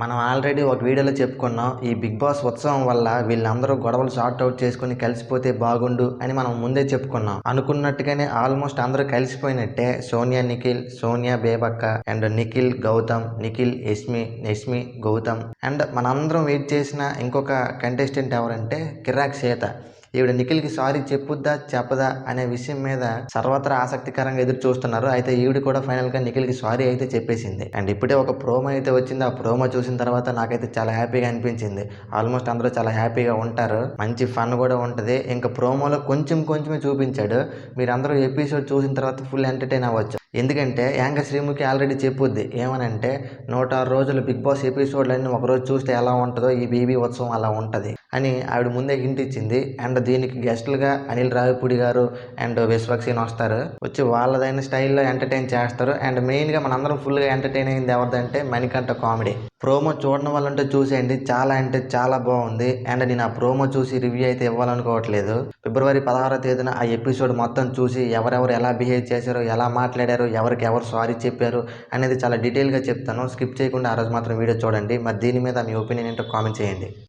మనం ఆల్రెడీ ఒక వీడియోలో చెప్పుకున్నాం ఈ బిగ్ బాస్ ఉత్సవం వల్ల వీళ్ళందరూ గొడవలు షార్ట్ అవుట్ చేసుకుని కలిసిపోతే బాగుండు అని మనం ముందే చెప్పుకున్నాం. అనుకున్నట్టుగానే ఆల్మోస్ట్ అందరూ కలిసిపోయినట్టే సోనియా నిఖిల్ సోనియా బేబక్క అండ్ నిఖిల్ గౌతమ్ నిఖిల్ యస్మి యస్మి గౌతమ్ అండ్ మనందరం వెయిట్ చేసిన ఇంకొక కంటెస్టెంట్ ఎవరంటే కిరాక్ సీత. ఈవిడ నిఖిల్కి సారీ చెప్పుద్దా చెప్పదా అనే విషయం మీద సర్వత్రా ఆసక్తికరంగా ఎదురు చూస్తున్నారు. అయితే ఈవిడ కూడా ఫైనల్గా నిఖిల్కి సారీ అయితే చెప్పేసింది. అండ్ ఇప్పుడే ఒక ప్రోమో అయితే వచ్చింది. ఆ ప్రోమో చూసిన తర్వాత నాకైతే చాలా హ్యాపీగా అనిపించింది. ఆల్మోస్ట్ అందరూ చాలా హ్యాపీగా ఉంటారు. మంచి ఫన్ కూడా ఉంటుంది. ఇంకా ప్రోమోలో కొంచెం కొంచెమే చూపించాడు. మీరందరూ ఎపిసోడ్ చూసిన తర్వాత ఫుల్ ఎంటర్టైన్ అవ్వచ్చు. ఎందుకంటే యాంకర్ శ్రీముఖి ఆల్రెడీ చెప్పుద్ది. ఏమనంటే నూట ఆరు రోజులు బిగ్ బాస్ ఎపిసోడ్లన్నీ ఒకరోజు చూస్తే ఎలా ఉంటుందో ఈ బీబీ ఉత్సవం అలా ఉంటుంది. అని ఆవిడ ముందే హింట్ ఇచ్చింది. అండ్ దీనికి గెస్టులుగా అనిల్ రావిపూడి గారు అండ్ విశ్వక్సేన్ వస్తారు. వచ్చి వాళ్ళదైన స్టైల్లో ఎంటర్టైన్ చేస్తారు. అండ్ మెయిన్గా మనందరం ఫుల్గా ఎంటర్టైన్ అయింది ఎవరిదంటే మణికంఠ కామెడీ. ప్రోమో చూడడం వల్లంటే చూసేయండి. చాలా అంటే చాలా బాగుంది. అండ్ నేను ఆ ప్రోమో చూసి రివ్యూ అయితే ఇవ్వాలనుకోవట్లేదు. ఫిబ్రవరి పదహారో తేదీన ఆ ఎపిసోడ్ మొత్తం చూసి ఎవరెవరు ఎలా బిహేవ్ చేశారు ఎలా మాట్లాడారు ఎవరికి ఎవరు సారీ చెప్పారు అనేది చాలా డీటెయిల్గా చెప్తాను. స్కిప్ చేయకుండా ఆ రోజు మాత్రం వీడియో చూడండి. మరి దీని మీద మీ ఒపీనియన్ ఏంటో కామెంట్ చేయండి.